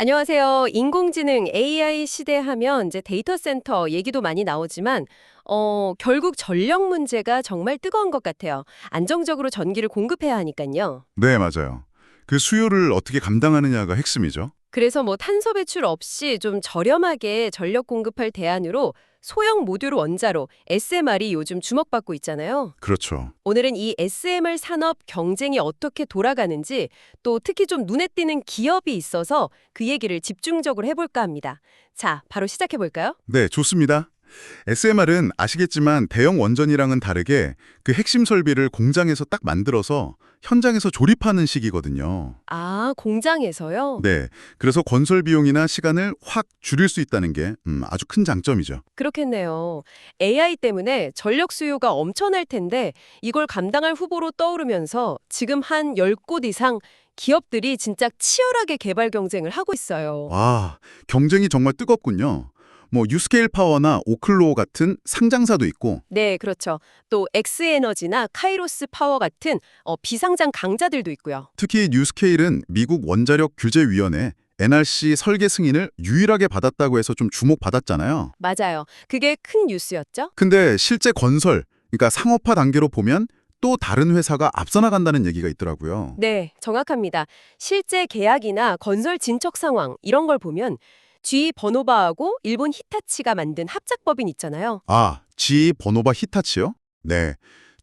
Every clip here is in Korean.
안녕하세요. 인공지능 AI 시대 하면 이제 데이터 센터 얘기도 많이 나오지만 어, 결국 전력 문제가 정말 뜨거운 것 같아요. 안정적으로 전기를 공급해야 하니까요. 네, 맞아요. 그 수요를 어떻게 감당하느냐가 핵심이죠. 그래서 뭐 탄소 배출 없이 좀 저렴하게 전력 공급할 대안으로 소형 모듈 원자로 SMR이 요즘 주목받고 있잖아요. 그렇죠. 오늘은 이 SMR 산업 경쟁이 어떻게 돌아가는지 또 특히 좀 눈에 띄는 기업이 있어서 그 얘기를 집중적으로 해볼까 합니다. 자, 바로 시작해볼까요? 네, 좋습니다. SMR은 아시겠지만 대형 원전이랑은 다르게 그 핵심 설비를 공장에서 딱 만들어서 현장에서 조립하는 식이거든요. 아, 공장에서요? 네, 그래서 건설 비용이나 시간을 확 줄일 수 있다는 게 음, 아주 큰 장점이죠. 그렇겠네요. AI 때문에 전력 수요가 엄청날 텐데 이걸 감당할 후보로 떠오르면서 지금 한 10곳 이상 기업들이 진짜 치열하게 개발 경쟁을 하고 있어요. 와, 경쟁이 정말 뜨겁군요. 뭐 유스케일 파워나 오클로 같은 상장사도 있고 네, 그렇죠. 또 엑스에너지나 카이로스 파워 같은 어, 비상장 강자들도 있고요. 특히 뉴스케일은 미국 원자력 규제위원회 NRC 설계 승인을 유일하게 받았다고 해서 좀 주목받았잖아요. 맞아요. 그게 큰 뉴스였죠? 근데 실제 건설, 그러니까 상업화 단계로 보면 또 다른 회사가 앞서 나간다는 얘기가 있더라고요. 네, 정확합니다. 실제 계약이나 건설 진척 상황 이런 걸 보면 G 버노바하고 일본 히타치가 만든 합작법인 있잖아요. 아, G 버노바 히타치요? 네,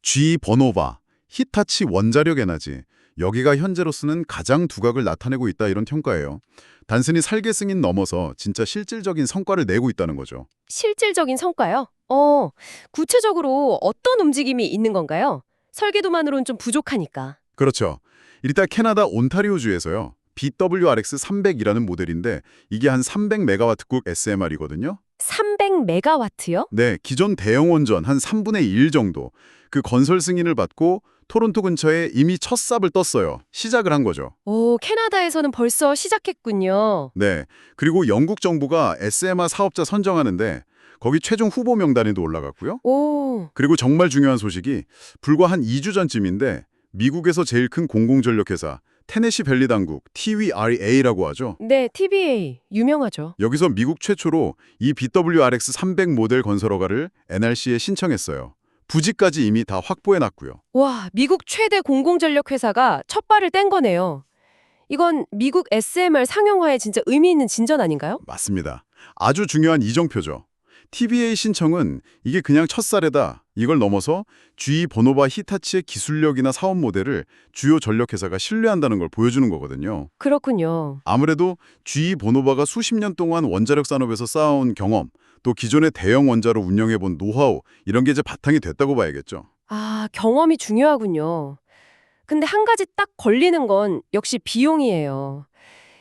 G 버노바, 히타치 원자력 에너지. 여기가 현재로서는 가장 두각을 나타내고 있다 이런 평가예요. 단순히 설계 승인 넘어서 진짜 실질적인 성과를 내고 있다는 거죠. 실질적인 성과요? 어, 구체적으로 어떤 움직임이 있는 건가요? 설계도만으로는 좀 부족하니까. 그렇죠. 일단 캐나다 온타리오주에서요. BWRX300이라는 모델인데 이게 한 300메가와트급 SMR이거든요. 300메가와트요? 네, 기존 대형 원전 한 3분의 1 정도 그 건설 승인을 받고 토론토 근처에 이미 첫 삽을 떴어요. 시작을 한 거죠. 오, 캐나다에서는 벌써 시작했군요. 네, 그리고 영국 정부가 SMR 사업자 선정하는데 거기 최종 후보 명단에도 올라갔고요. 오, 그리고 정말 중요한 소식이 불과 한 2주 전쯤인데 미국에서 제일 큰 공공전력회사 테네시 밸리 당국 TVRA라고 하죠. 네, TBA 유명하죠. 여기서 미국 최초로 이 BWRX 300 모델 건설 허가를 NRC에 신청했어요. 부지까지 이미 다 확보해놨고요. 와, 미국 최대 공공전력 회사가 첫 발을 뗀 거네요. 이건 미국 SMR 상용화에 진짜 의미 있는 진전 아닌가요? 맞습니다. 아주 중요한 이정표죠. TVA 신청은 이게 그냥 첫사례다. 이걸 넘어서 G 버노바 히타치의 기술력이나 사업 모델을 주요 전력회사가 신뢰한다는 걸 보여주는 거거든요. 그렇군요. 아무래도 G 버노바가 수십 년 동안 원자력 산업에서 쌓아온 경험, 또 기존의 대형 원자로 운영해본 노하우 이런 게 이제 바탕이 됐다고 봐야겠죠. 아, 경험이 중요하군요. 근데 한 가지 딱 걸리는 건 역시 비용이에요.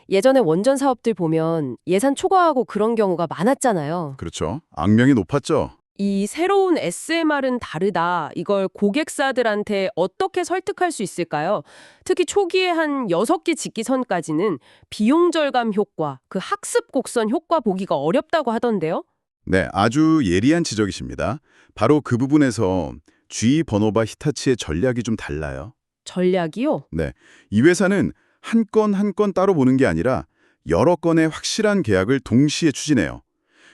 예전에 원전 사업들 보면 예산 초과하고 그런 경우가 많았잖아요. 그렇죠. 악명이 높았죠. 이 새로운 SMR은 다르다. 이걸 고객사들한테 어떻게 설득할 수 있을까요? 특히 초기에 한 6기 짓기 선까지는 비용 절감 효과, 그 학습 곡선 효과 보기가 어렵다고 하던데요. 네, 아주 예리한 지적이십니다. 바로 그 부분에서 G 버노바 히타치의 전략이 좀 달라요. 전략이요? 네, 이 회사는 한 건 한 건 따로 보는 게 아니라 여러 건의 확실한 계약을 동시에 추진해요.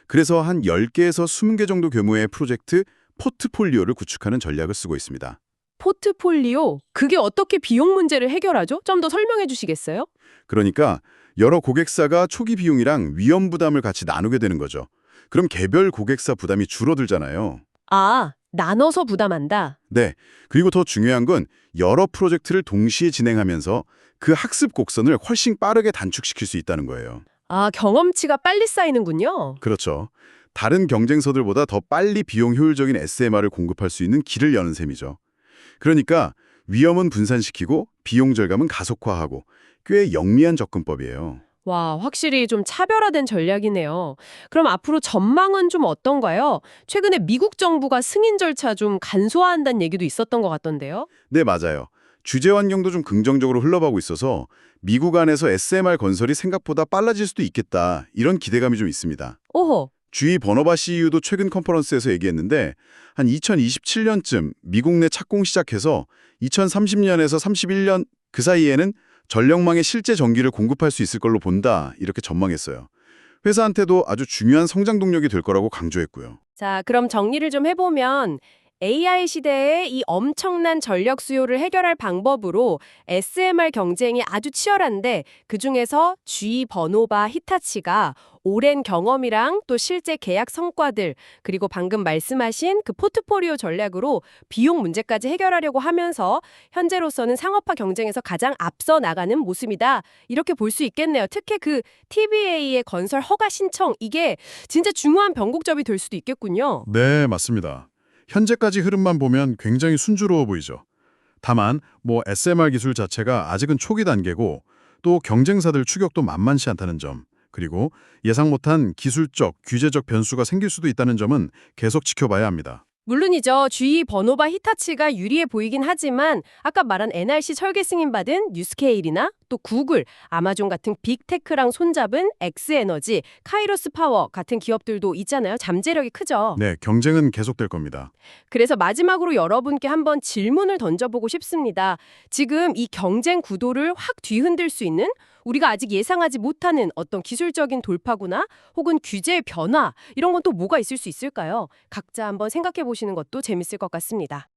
그래서 한 10개에서 20개 정도 규모의 프로젝트 포트폴리오를 구축하는 전략을 쓰고 있습니다. 포트폴리오? 그게 어떻게 비용 문제를 해결하죠? 좀 더 설명해 주시겠어요? 그러니까 여러 고객사가 초기 비용이랑 위험 부담을 같이 나누게 되는 거죠. 그럼 개별 고객사 부담이 줄어들잖아요. 아, 나눠서 부담한다. 네, 그리고 더 중요한 건 여러 프로젝트를 동시에 진행하면서 그 학습 곡선을 훨씬 빠르게 단축시킬 수 있다는 거예요. 아, 경험치가 빨리 쌓이는군요. 그렇죠. 다른 경쟁서들보다 더 빨리 비용 효율적인 SMR을 공급할 수 있는 길을 여는 셈이죠. 그러니까 위험은 분산시키고 비용 절감은 가속화하고 꽤 영리한 접근법이에요. 와, 확실히 좀 차별화된 전략이네요. 그럼 앞으로 전망은 좀 어떤가요? 최근에 미국 정부가 승인 절차 좀 간소화한다는 얘기도 있었던 것 같던데요. 네, 맞아요. 주제 환경도 좀 긍정적으로 흘러가고 있어서 미국 안에서 SMR 건설이 생각보다 빨라질 수도 있겠다. 이런 기대감이 좀 있습니다. 오호, 주의 버너바 CEO도 최근 컨퍼런스에서 얘기했는데 한 2027년쯤 미국 내 착공 시작해서 2030년에서 31년 그 사이에는 전력망에 실제 전기를 공급할 수 있을 걸로 본다 이렇게 전망했어요. 회사한테도 아주 중요한 성장 동력이 될 거라고 강조했고요. 자, 그럼 정리를 좀 해보면 AI 시대에 이 엄청난 전력 수요를 해결할 방법으로 SMR 경쟁이 아주 치열한데 그중에서 G 버노바 히타치가 오랜 경험이랑 또 실제 계약 성과들 그리고 방금 말씀하신 그 포트포리오 전략으로 비용 문제까지 해결하려고 하면서 현재로서는 상업화 경쟁에서 가장 앞서 나가는 모습이다. 이렇게 볼 수 있겠네요. 특히 그 TBA의 건설 허가 신청 이게 진짜 중요한 변곡점이 될 수도 있겠군요. 네, 맞습니다. 현재까지 흐름만 보면 굉장히 순조로워 보이죠. 다만 뭐 SMR 기술 자체가 아직은 초기 단계고 또 경쟁사들 추격도 만만치 않다는 점, 그리고 예상 못한 기술적, 규제적 변수가 생길 수도 있다는 점은 계속 지켜봐야 합니다. 물론이죠. G 버노바 히타치가 유리해 보이긴 하지만 아까 말한 NRC 설계 승인받은 뉴스케일이나 또 구글, 아마존 같은 빅테크랑 손잡은 엑스에너지, 카이로스 파워 같은 기업들도 있잖아요. 잠재력이 크죠. 네, 경쟁은 계속될 겁니다. 그래서 마지막으로 여러분께 한번 질문을 던져보고 싶습니다. 지금 이 경쟁 구도를 확 뒤흔들 수 있는 우리가 아직 예상하지 못하는 어떤 기술적인 돌파구나 혹은 규제의 변화 이런 건 또 뭐가 있을 수 있을까요? 각자 한번 생각해 보시는 것도 재밌을 것 같습니다.